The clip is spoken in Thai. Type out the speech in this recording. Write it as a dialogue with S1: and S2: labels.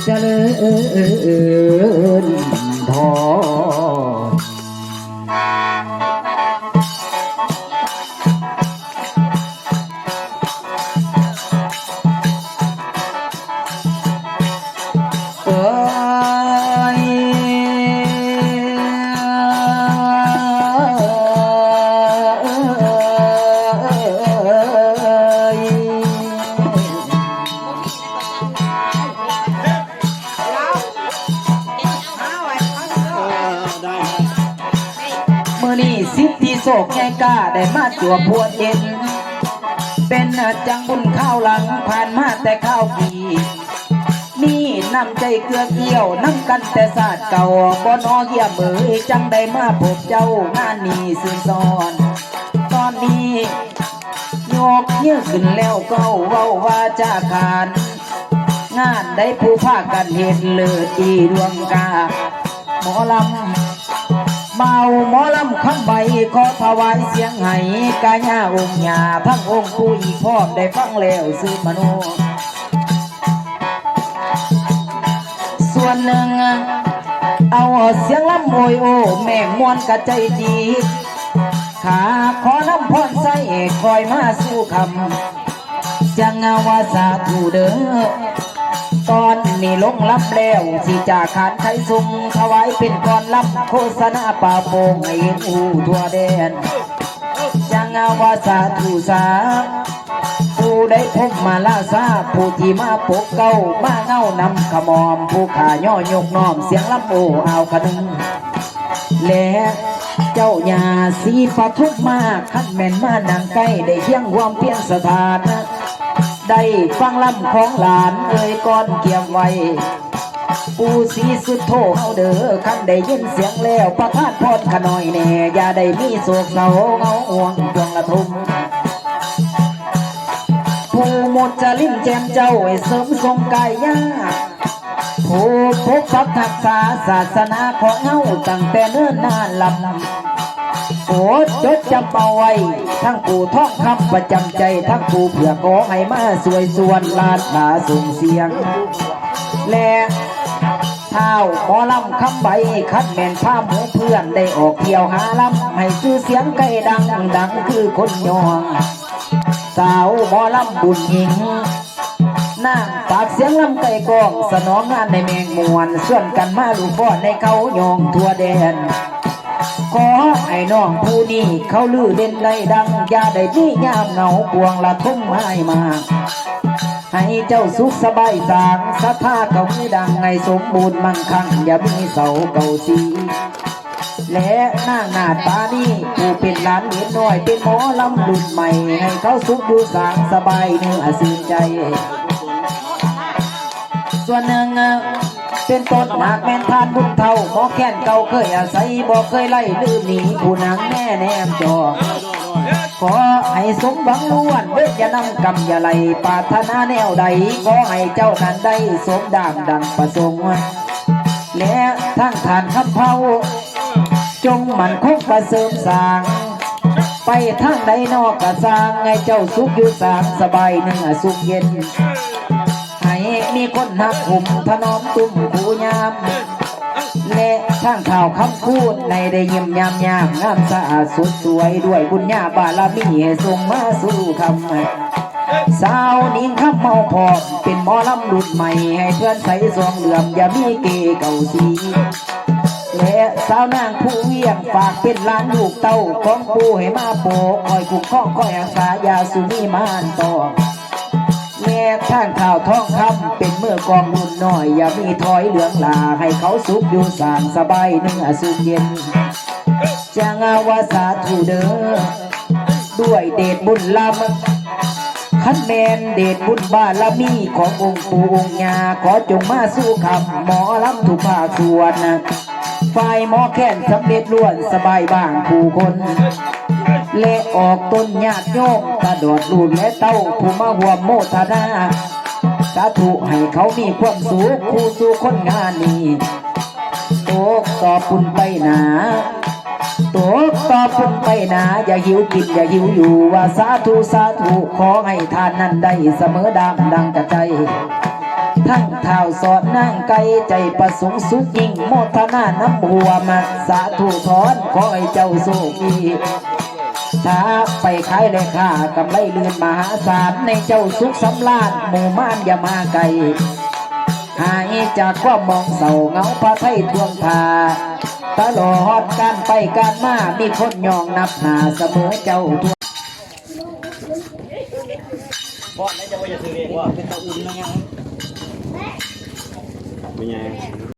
S1: เจริญพร สิทธิโศกไงกล้าได้มาจัวพวดเย็น เป็นจังบุญข้าวหลังผ่านมาแต่ข้าวปีนี่นำใจเกลือเกี่ยวน้ำกันแต่ศาสตร์เก่าบอนอเหียเบยจังได้มาพบเจ้างานนี้สื่อสอน ตอนนี้โยกเยี่ยขึ้นแล้วก็เว้าว่าจะขานงานได้ผู้ภาคกันเห็นเลิศดีดวงกาหมอลำ เมาหมอลำคำใบขอถวายเสียงให้กาญาองค์หญาทั้งองค์ผู้อีพร้อมได้ฟังแล้วซื้อมโนส่วนหนึ่ง เอาเสียงลำโอยโอ แม่มวนกระใจจีขาขอน้ำพรใส่คอยมาสู้คำจังเอาว่าสาธุเด้อ ตอนนี้ลงรับแล้วสิจากขาดไทยสุงถวายเป็นก่อนลำโฆษณาป่าโป่งให้อูทั่วแดนจังเอาว่าสาธุสาผู้ได้พบมาลาซาผู้ที่มาปกเก้ามาเงานำขมอม ผู้ขาย่อยกน้อมเสียงลำโอเอาขนึงและเจ้าญาสีปทุกมากขั้นแม่นมานังใกล้ได้เที่ยงความเพียงสถาน ได้ฟังลำของหลานเอ่ยก่อนเกี่ยมไว้ปูสีสุดโทเฮาเด้อคันได้ยินเสียงแล้วประทานพรขน่อยแน่อย่าได้มีโศกเศร้าเงาห่วงดวงละทุมผู้หมดจะลิ้นแจมเจ้าให้เสริมทรงกายยาผู้พกพักทักษาศาสนาของเฮาตั้งแต่เนิ่นนานลำ โอดจดจำเอาไว้ ทั้งผู้ท่องคำประจำใจ ทั้งผู้เผื่อขอให้มาสวยสวนลานหาส่งเสียง และเท้าหมอลำคำใบคัดแม่นผ้าหมูเพื่อนได้ออกเที่ยวหาลำให้ชื่อเสียงไกลดังดังคือคนยองสาวหมอลำบุญหญิงนางปากเสียงลำไก่กองสนองงานในแมงมวนส่วนกันมาลูกบ่อในเขายองทั่วแดน ขอให้น้องผู้นี้เขาลือเด่นได้ดังอย่าได้ที่ยามเหงาบวงละทุ่มไม้มา ให้เจ้าสุขสบายสางสัทธาเขาไม่ดังไงสมบูรณ์มั่งคั่งอย่ามีเสาเก่าสีและนางหน้าตานี่ผู้เป็นหลานเหนน้อยเป็นหมอลำรุ่นใหม่ ให้เขาสุขอยู่สางสบายเนื้อสืนใจ ส่วนหนึ่ง เป็นต้นหากแม่นทานบุญเท่าหมอแค้นเก่าเคยอาศัยบอกเคยไล่ลืมหนีผู้นางแน่แนมจอขอให้สมบังล้วนเวทอย่านำกำอย่าไหลปาถนาแนวใดขอให้เจ้านั้นได้สมดามดังประสงค์และทั้งทานคำเผาจงมันคงประเสริมสร้าง ไปทางใดนอกกะสร้างให้เจ้าสุขอยู่สางสบายเนื้อสุขเย็น คนหักหุ่มถนอมตุ้มผูยามและทางข่าวคำพูดในได้เยี่ยมยามยามงามสะอาดสดสวยด้วยบุญญาบารมีให้ส่งมาสู่คำสาวนิ่งคำเมาพอมเป็นหมอลำรุ่นใหม่ ให้เพื่อนใส่ซองเหลื่อมอย่ามีเกเก่าสีและสาวนางผู้เวียงฝากเป็นล้านลูกเต้าของปูให้มาโปกคอยคุ้มครองคอยอาสายาสุนีมานต่อ แม่ข้างข่าวท้องคำเป็นเมื่อกองนุ่นน้อย อย่ามีถอยเหลืองลาให้เขาสุขอยู่สางสบายเนื้อสุขเย็นจางาวาสาธุเด้อด้วยเดชบุญลำขันแมนเดชบุญบารมีขององค์ปู่องค์ยาขอจงมาสู้คำหมอลำทุกภาส่วนนะฝ่ายหมอแค้นสำเร็จล้วนสบายบ้างผู้คน และออกต้นญาติโยม ตาดอดลูกและเต้าผู้มาห่วโมทนาสาธุให้เขามีความสุขคู่สู่คนงานนี้โตกต่อปุ่นไปหนาตัวต่อพุ่นไปหนา อย่าหิวกินอย่าหิวอยู่ว่าสาธุสาธุขอให้ทานนั้นได้เสมอดังดังกระใจ ทั้งเท้าสอดนั่งไกลใจประสงค์สุขยิ่งโมทนาน้ำหัวมาสาธุถอนขอให้เจ้าโชคดี ถ้าไปขายเลยค่ากำไรเลือนมหาศาลในเจ้าสุขสำราญหมู่ม่านอย่ามาไกลหายจากความมองเศร้าเงาพระไทยทวงทาตลอดการไปการมา มีคนยองนับหนาเสมอเจ้าทั่ว
S2: เป็นไง